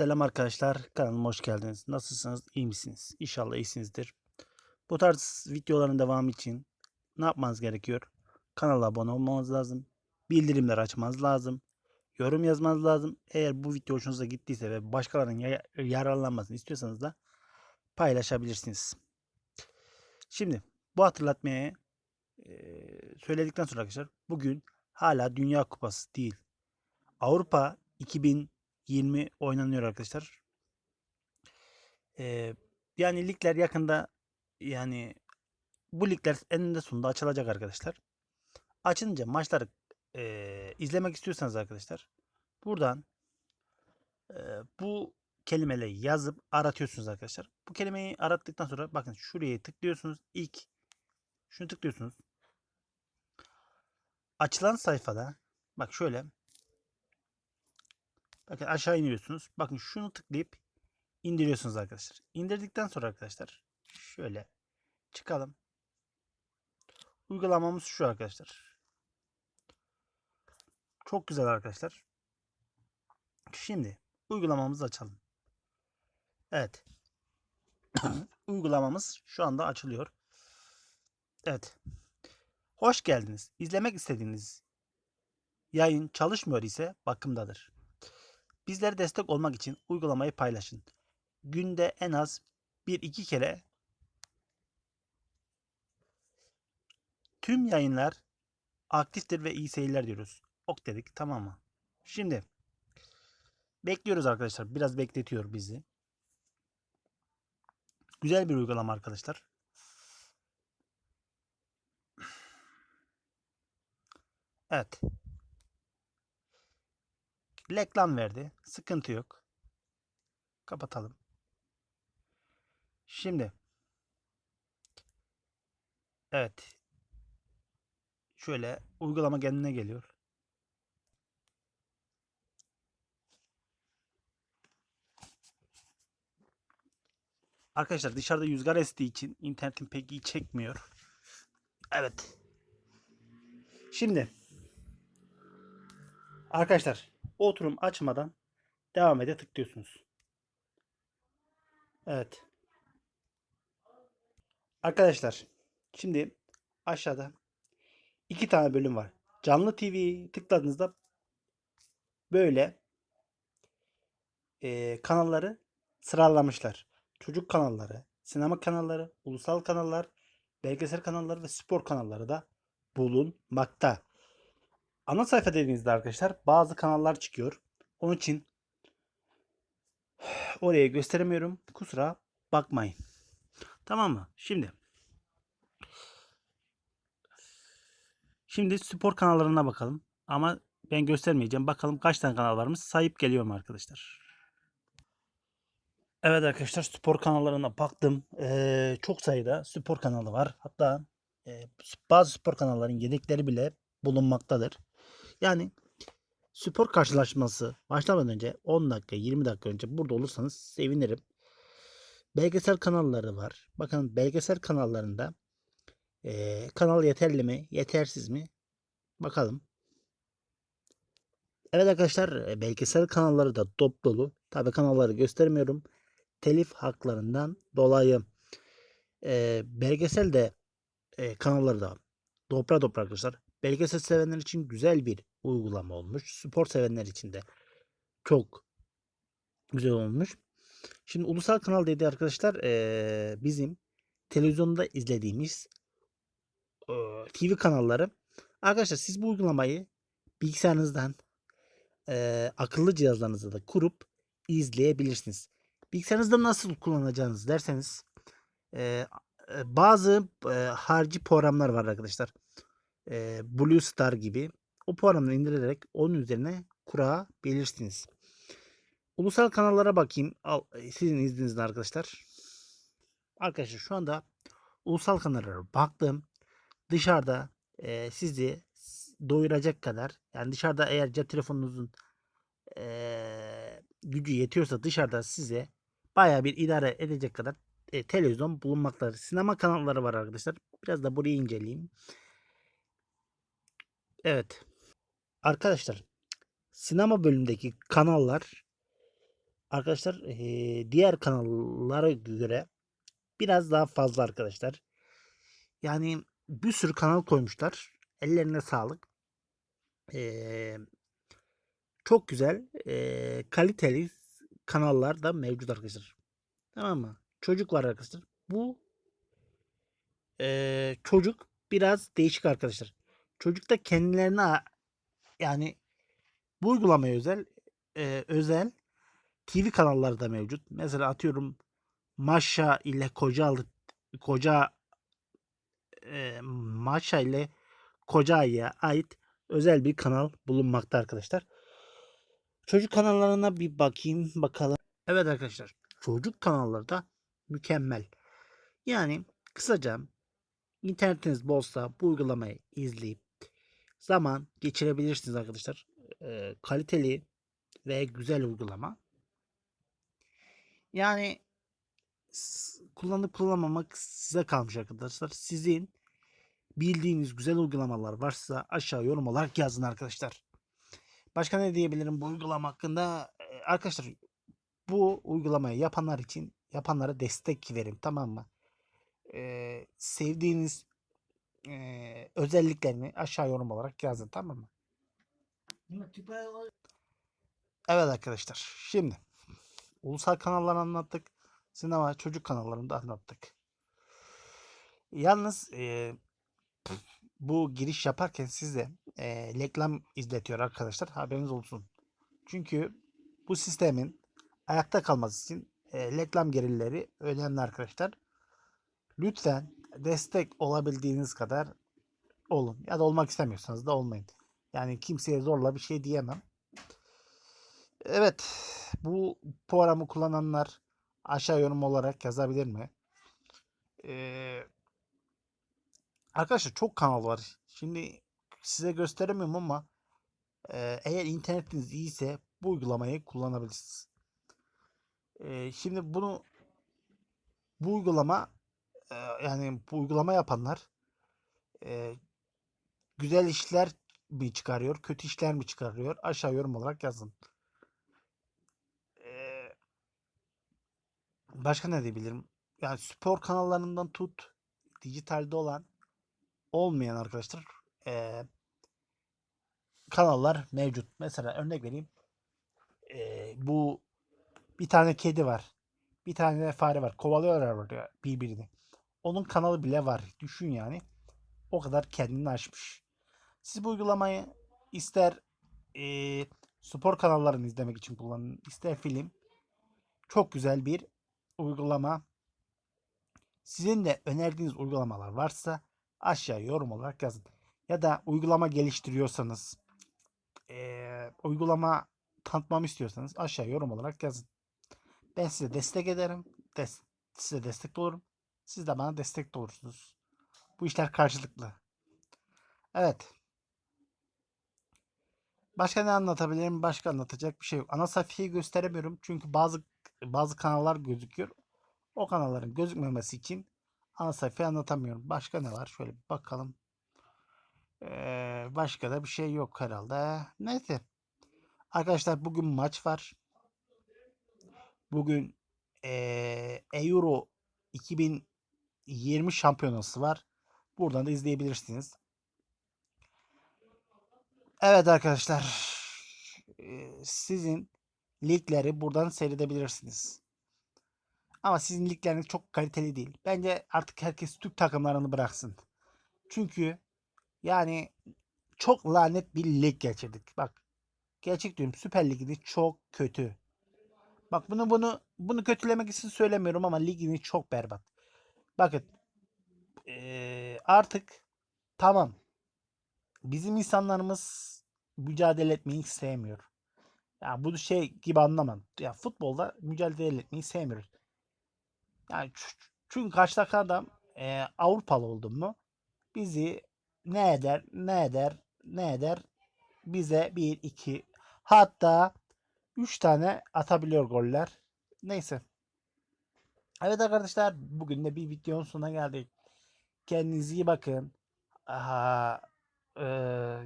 Selam arkadaşlar, kanalıma hoş geldiniz. Nasılsınız, iyi misiniz? İnşallah iyisinizdir. Bu tarz videoların devamı için ne yapmanız gerekiyor? Kanala abone olmanız lazım. Bildirimleri açmanız lazım. Yorum yazmanız lazım. Eğer bu video hoşunuza gittiyse ve başkalarının ya- yararlanmasını istiyorsanız da paylaşabilirsiniz. Şimdi bu hatırlatmayı eee, söyledikten sonra arkadaşlar bugün hala Dünya Kupası değil. Avrupa 2020 oynanıyor arkadaşlar. Ee, yani ligler yakında yani bu ligler eninde sonunda açılacak arkadaşlar. Açınca maçları ee, izlemek istiyorsanız arkadaşlar buradan ee, bu kelimeleri yazıp aratıyorsunuz arkadaşlar. Bu kelimeyi arattıktan sonra bakın şuraya tıklıyorsunuz. İlk şunu tıklıyorsunuz. Açılan sayfada bak şöyle Bakın aşağı iniyorsunuz. Bakın şunu tıklayıp indiriyorsunuz arkadaşlar. İndirdikten sonra arkadaşlar şöyle çıkalım. Uygulamamız şu arkadaşlar. Çok güzel arkadaşlar. Şimdi uygulamamızı açalım. Evet. Uygulamamız şu anda açılıyor. Evet. Hoş geldiniz. İzlemek istediğiniz yayın çalışmıyor ise bakımdadır. Bizlere destek olmak için uygulamayı paylaşın. Günde en az 1-2 kere tüm yayınlar aktiftir ve iyi seyirler diyoruz. Ok dedik tamam mı? Şimdi bekliyoruz arkadaşlar. Biraz bekletiyor bizi. Güzel bir uygulama arkadaşlar. Evet. Reklam verdi. Sıkıntı yok. Kapatalım. Şimdi. Evet. Şöyle uygulama kendine geliyor. Arkadaşlar dışarıda rüzgar estiği için internetim pek iyi çekmiyor. Evet. Şimdi arkadaşlar oturum açmadan devam ede tıklıyorsunuz. Evet. Arkadaşlar şimdi aşağıda iki tane bölüm var. Canlı TV tıkladığınızda böyle e, kanalları sıralamışlar. Çocuk kanalları, sinema kanalları, ulusal kanallar, belgesel kanalları ve spor kanalları da bulunmakta. Ana sayfa dediğinizde arkadaşlar bazı kanallar çıkıyor. Onun için oraya gösteremiyorum. Kusura bakmayın. Tamam mı? Şimdi Şimdi spor kanallarına bakalım. Ama ben göstermeyeceğim. Bakalım kaç tane kanal varmış. Sayıp geliyorum arkadaşlar. Evet arkadaşlar spor kanallarına baktım. Ee, çok sayıda spor kanalı var. Hatta e, bazı spor kanalların yedekleri bile bulunmaktadır. Yani spor karşılaşması başlamadan önce 10 dakika 20 dakika önce burada olursanız sevinirim. Belgesel kanalları var. Bakın belgesel kanallarında e, kanal yeterli mi yetersiz mi bakalım. Evet arkadaşlar e, belgesel kanalları da dop dolu. Tabi kanalları göstermiyorum. Telif haklarından dolayı e, belgesel de e, kanalları da dopra dopra arkadaşlar. Belgesel sevenler için güzel bir uygulama olmuş. Spor sevenler için de çok güzel olmuş. Şimdi ulusal kanal dedi arkadaşlar bizim televizyonda izlediğimiz TV kanalları. Arkadaşlar siz bu uygulamayı bilgisayarınızdan akıllı cihazlarınızda da kurup izleyebilirsiniz. Bilgisayarınızda nasıl kullanacağınız derseniz bazı e, harici programlar var arkadaşlar. E, Blue Star gibi. O programları indirerek onun üzerine kurabilirsiniz. Ulusal kanallara bakayım. Al, sizin izninizle arkadaşlar. Arkadaşlar şu anda ulusal kanallara baktım. Dışarıda e, sizi doyuracak kadar yani dışarıda eğer cep telefonunuzun e, gücü yetiyorsa dışarıda size baya bir idare edecek kadar e, televizyon bulunmaktadır. Sinema kanalları var arkadaşlar. Biraz da burayı inceleyeyim. Evet. Arkadaşlar sinema bölümündeki kanallar arkadaşlar diğer kanallara göre biraz daha fazla arkadaşlar. Yani bir sürü kanal koymuşlar. Ellerine sağlık. Çok güzel, kaliteli kanallar da mevcut arkadaşlar. Tamam mı? Çocuk var arkadaşlar. Bu çocuk biraz değişik arkadaşlar. Çocuk da kendilerine yani bu uygulamaya özel eee, özel TV kanalları da mevcut. Mesela atıyorum Maşa ile Kocaeli Koca eee Maşa ile Kocaeli'ye ait özel bir kanal bulunmakta arkadaşlar. Çocuk kanallarına bir bakayım bakalım. Evet arkadaşlar çocuk kanalları da mükemmel. Yani kısaca internetiniz bolsa bu uygulamayı izleyip zaman geçirebilirsiniz arkadaşlar. Eee, kaliteli ve güzel uygulama. Yani kullanıp kullanmamak size kalmış arkadaşlar. Sizin bildiğiniz güzel uygulamalar varsa aşağı yorum olarak yazın arkadaşlar. Başka ne diyebilirim bu uygulama hakkında? Arkadaşlar bu uygulamayı yapanlar için yapanlara destek verin tamam mı? Ee, sevdiğiniz ee, özelliklerini aşağı yorum olarak yazın tamam mı? Evet arkadaşlar şimdi ulusal kanalları anlattık. Sinema çocuk kanallarını da anlattık. Yalnız ee, bu giriş yaparken size ee, reklam izletiyor arkadaşlar. Haberiniz olsun. Çünkü bu sistemin ayakta kalması için e, reklam gelirleri önemli arkadaşlar. Lütfen destek olabildiğiniz kadar olun. Ya da olmak istemiyorsanız da olmayın. Yani kimseye zorla bir şey diyemem. Evet. Bu programı kullananlar aşağı yorum olarak yazabilir mi? Ee, arkadaşlar çok kanal var. Şimdi size gösteremiyorum ama e, eğer internetiniz iyiyse bu uygulamayı kullanabilirsiniz. Ee, şimdi bunu bu uygulama e, yani bu uygulama yapanlar e, güzel işler mi çıkarıyor, kötü işler mi çıkarıyor? Aşağı yorum olarak yazın. Ee, başka ne diyebilirim? Yani spor kanallarından tut, dijitalde olan, olmayan arkadaşlar e, kanallar mevcut. Mesela örnek vereyim. E, bu bir tane kedi var. Bir tane fare var. Kovalıyorlar birbirini. Onun kanalı bile var. Düşün yani. O kadar kendini aşmış. Siz bu uygulamayı ister e, spor kanallarını izlemek için kullanın, ister film. Çok güzel bir uygulama. Sizin de önerdiğiniz uygulamalar varsa aşağı yorum olarak yazın. Ya da uygulama geliştiriyorsanız, e, uygulama tanıtmamı istiyorsanız aşağı yorum olarak yazın. Ben size destek ederim. Des- size destek olurum. Siz de bana destek olursunuz. Bu işler karşılıklı. Evet. Başka ne anlatabilirim? Başka anlatacak bir şey yok. Ana sayfayı gösteremiyorum. Çünkü bazı bazı kanallar gözüküyor. O kanalların gözükmemesi için ana sayfayı anlatamıyorum. Başka ne var? Şöyle bir bakalım. Ee, başka da bir şey yok herhalde. Neyse. Arkadaşlar bugün maç var. Bugün ee, Euro 2020 şampiyonası var. Buradan da izleyebilirsiniz. Evet arkadaşlar. Sizin ligleri buradan seyredebilirsiniz. Ama sizin ligleriniz çok kaliteli değil. Bence artık herkes Türk takımlarını bıraksın. Çünkü yani çok lanet bir lig geçirdik. Bak gerçek diyorum Süper Lig'de çok kötü. Bak bunu bunu bunu kötülemek için söylemiyorum ama ligini çok berbat. Bakın ee, artık tamam bizim insanlarımız mücadele etmeyi sevmiyor. Ya bu şey gibi anlamam. Ya futbolda mücadele etmeyi sevmiyoruz. Yani çünkü karşıdaki adam e, Avrupalı oldun mu bizi ne eder ne eder ne eder bize 1 2 hatta 3 tane atabiliyor goller. Neyse. Evet arkadaşlar bugün de bir videonun sonuna geldik. Kendinize iyi bakın. Aha, e,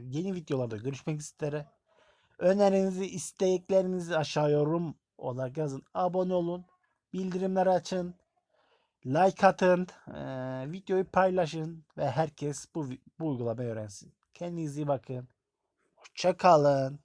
yeni videolarda görüşmek üzere. Önerinizi, isteklerinizi aşağı yorum olarak yazın. Abone olun. Bildirimleri açın. Like atın. eee, videoyu paylaşın. Ve herkes bu, bu uygulamayı öğrensin. Kendinize iyi bakın. Hoşça kalın.